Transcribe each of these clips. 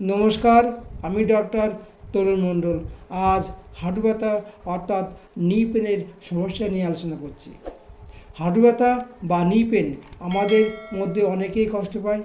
নমস্কার, আমি ডক্টর তরুণ মণ্ডল। আজ হাঁটু ব্যথা অর্থাৎ নি পেনের সমস্যা নিয়ে আলোচনা করছি। হাঁটু ব্যথা বা নি পেন আমাদের মধ্যে অনেকেই কষ্ট পায়।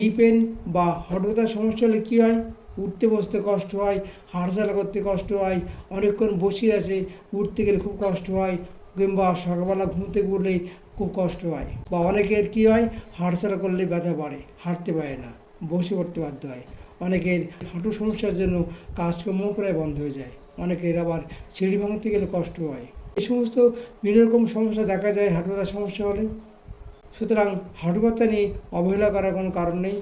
নি পেন বা হাঁটু ব্যথার সমস্যা হলে কী হয়? উঠতে বসতে কষ্ট হয়, হাঁটাচলা করতে কষ্ট হয়, অনেকক্ষণ বসে আছে উঠতে গেলে খুব কষ্ট হয় কিংবা সকালবেলা ঘুম থেকে উঠলেই খুব কষ্ট হয়। বা অনেকের কী হয়? হাঁটাচলা করলে ব্যথা বাড়ে, হাঁটতে পারে না, বসে পড়তে বাধ্য হয়। অনেকের হাঁটু সমস্যার জন্য কাজকর্ম প্রায় বন্ধ হয়ে যায়। অনেকের আবার সিঁড়ি ভাঙতে গেলে কষ্ট হয়। এই সমস্ত বিভিন্ন রকম সমস্যা দেখা যায় হাঁটু ব্যথার সমস্যা হলে। সুতরাং হাঁটু ব্যথা নিয়ে অবহেলা করার কোনো কারণ নেই।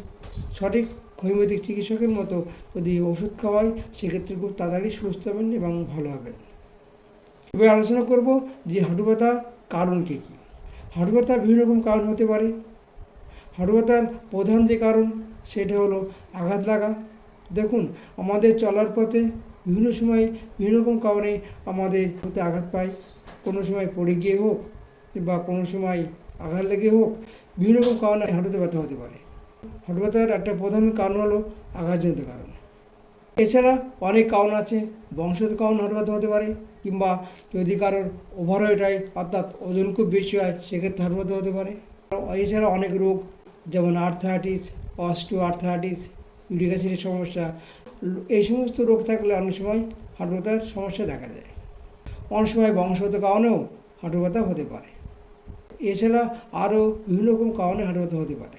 সঠিক হোমিওপ্যাথিক চিকিৎসকের মতো যদি ওষুধ খাওয়ায়, সেক্ষেত্রে খুব তাড়াতাড়ি সুস্থ হবেন এবং ভালো হবেন। এবার আলোচনা করব যে হাঁটু ব্যথা কারণ কী কী। হাঁটু ব্যথা বিভিন্ন রকম কারণ হতে পারে। হাঁটু ব্যথার প্রধান যে কারণ সেটা হলো আঘাত লাগা। দেখুন, আমাদের চলার পথে বিভিন্ন সময় বিভিন্ন রকম কারণে আমাদের হতে আঘাত পায়। কোনো সময় পড়ে গিয়ে হোক বা কোনো সময় আঘাত লেগে হোক, বিভিন্ন রকম কারণে হাঁটুতে ব্যথা হতে পারে। হাঁটু একটা প্রধান কারণ হলো আঘাতজনিত কারণ। এছাড়া অনেক কারণ আছে, বংশগত কারণ হাঁটু হতে পারে কিংবা যদি কারোর ওভারওয়েট হয়, অর্থাৎ ওজন খুব বেশি হয়, সেক্ষেত্রে হাঁটু হতে পারে। এছাড়া অনেক রোগ, যেমন আর্থাইটিস অস্টিও আর্থাইটিস ইউরিক অ্যাসিডের সমস্যা, এই সমস্ত রোগ থাকলে অনেক সময় হাঁটু ব্যথার সমস্যা দেখা যায় অনেক সময় বংশগত কারণেও হাঁটু ব্যথা হতে পারে। এছাড়া আরও বিভিন্ন রকম কারণে হাঁটু ব্যথা হতে পারে।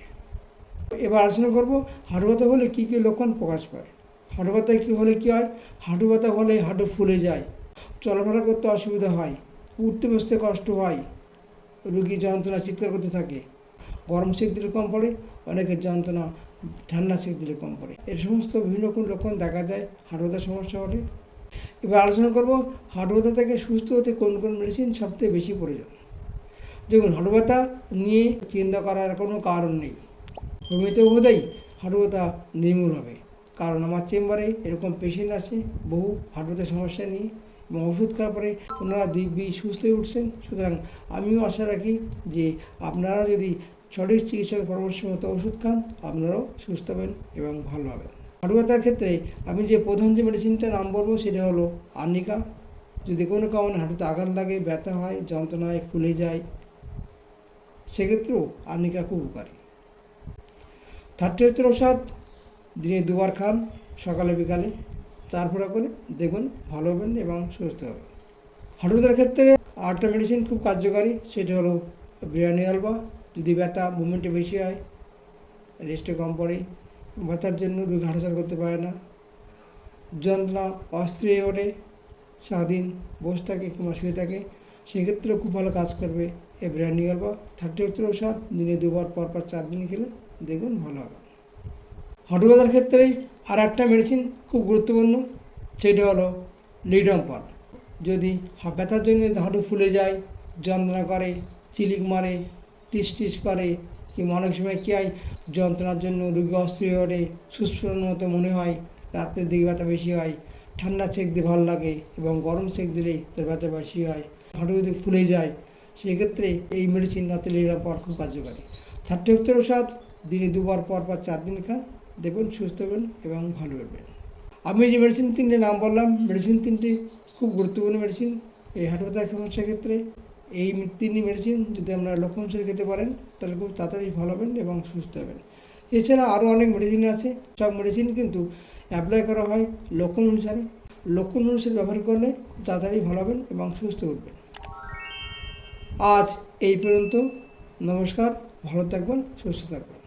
এবার আলোচনা করব হাঁটু ব্যথা হলে কী কী লক্ষণ প্রকাশ পায়। হাঁটু ব্যথায় কী হলে কী হয়? হাঁটু ব্যথা হলে হাঁটু ফুলে যায়, চলাফেরা করতে অসুবিধা হয়, উঠতে বসতে কষ্ট হয় রুগী যন্ত্রণা চিৎকার করতে থাকে গরম সেক দিলে কম পড়ে, অনেকের যন্ত্রণা, ঠান্ডা সেক দিলে কম পড়ে। এর সমস্ত বিভিন্ন রকম লক্ষণ দেখা যায়, হাঁটু ব্যথার সমস্যা হলে এবার আলোচনা করব হাঁটু ব্যথা থেকে সুস্থ হতে কোন কোন মেডিসিন সবথেকে বেশি প্রয়োজন? দেখুন, হাঁটু ব্যথা নিয়ে চিন্তা করার কোনো কারণ নেই। হোমিওতে ওষুধেই হাঁটু ব্যথা নির্মূল হবে। কারণ আমার চেম্বারে এরকম পেশেন্ট আছে, বহু হাঁটু ব্যথার সমস্যা নিয়ে এবং ওষুধ খাওয়ার পরে ওনারা দিব্যি সুস্থ হয়ে উঠছেন। সুতরাং আমিও আশা রাখি যে আপনারা যদি সঠিক চিকিৎসকের পরামর্শ মতো ওষুধ খান, আপনারাও সুস্থ হবেন এবং ভালো হবেন। হাঁটু ব্যথার ক্ষেত্রে আমি যে প্রধান যে মেডিসিনটার নাম বলব, সেটা হলো আর্নিকা। যদি কোনো কারণে হাঁটুতে আঘাত লাগে, ব্যথা হয় যন্ত্রণায় ফুলে যায়, সেক্ষেত্রেও আর্নিকা খুব উপকারী। থার্টি হচ্ছে ওষুধ দিনে দুবার খান, সকালে, বিকালে। চার ফোঁটা করে দেখুন, ভালো হবেন এবং সুস্থ হবেন। হাঁটুদের ক্ষেত্রে আরেকটা মেডিসিন খুব কার্যকারী, সেটা হলো বিরিয়ানি হালবা যদি ব্যথা মুভমেন্টে বেশি হয় রেস্টে কম পড়ে, ব্যথার জন্য রোগী হাঁটাচলা করতে পারে না। যন্ত্রণা অস্থির হয়ে ওঠে, সারাদিন বসে থাকে কিংবা শুয়ে থাকে, সেক্ষেত্রেও খুব ভালো কাজ করবে। এই বিরিয়ানি হালবা থার্টি হচ্ছে ওষুধ দিনে দুবার পর পর চার দিন খেলে দেখুন ভালো হবে। হাঁটু ব্যথার ক্ষেত্রে আর একটা মেডিসিন খুব গুরুত্বপূর্ণ, সেটা হলো লিডম্পাল যদি ব্যথার জন্য হাঁটু ফুলে যায়, যন্ত্রণা করে, চিলিক মারে টিস টিস করে কিংবা অনেক সময় কী হয়, যন্ত্রণার জন্য রোগী অস্থির ওঠে সুস্ফুরণ মতো মনে হয়, রাত্রের দিকে ব্যথা বেশি হয়, ঠান্ডা সেক দিয়ে ভালো লাগে এবং গরম সেক দিলে তার ব্যথা বেশি হয় হাঁটু যদি ফুলে যায়, সেক্ষেত্রে এই মেডিসিন রাতে লিডাম পাওয়ার খুব কার্যকারী। থার্টি হচ্ছে ওষুধ দিনে দুবার পর পর চার দিন খান, দেখবেন সুস্থ হবেন এবং ভালো হবেন। আমি যে মেডিসিন তিনটে নাম বললাম মেডিসিন তিনটি খুব গুরুত্বপূর্ণ মেডিসিন এই হাঁটু ব্যথার সমস্যার ক্ষেত্রে এই তিনটি মেডিসিন যদি আপনারা লক্ষণ অনুসারে খেতে পারেন, তাহলে খুব তাড়াতাড়ি ভালো হবেন এবং সুস্থ হবেন। এছাড়া আরও অনেক মেডিসিন আছে, সব মেডিসিন কিন্তু অ্যাপ্লাই করা হয় লক্ষণ অনুসারে। লক্ষণ অনুসারে ব্যবহার করলে খুব তাড়াতাড়ি ভালো হবেন এবং সুস্থ উঠবেন। আজ এই পর্যন্ত। নমস্কার, ভালো থাকবেন, সুস্থ থাকবেন।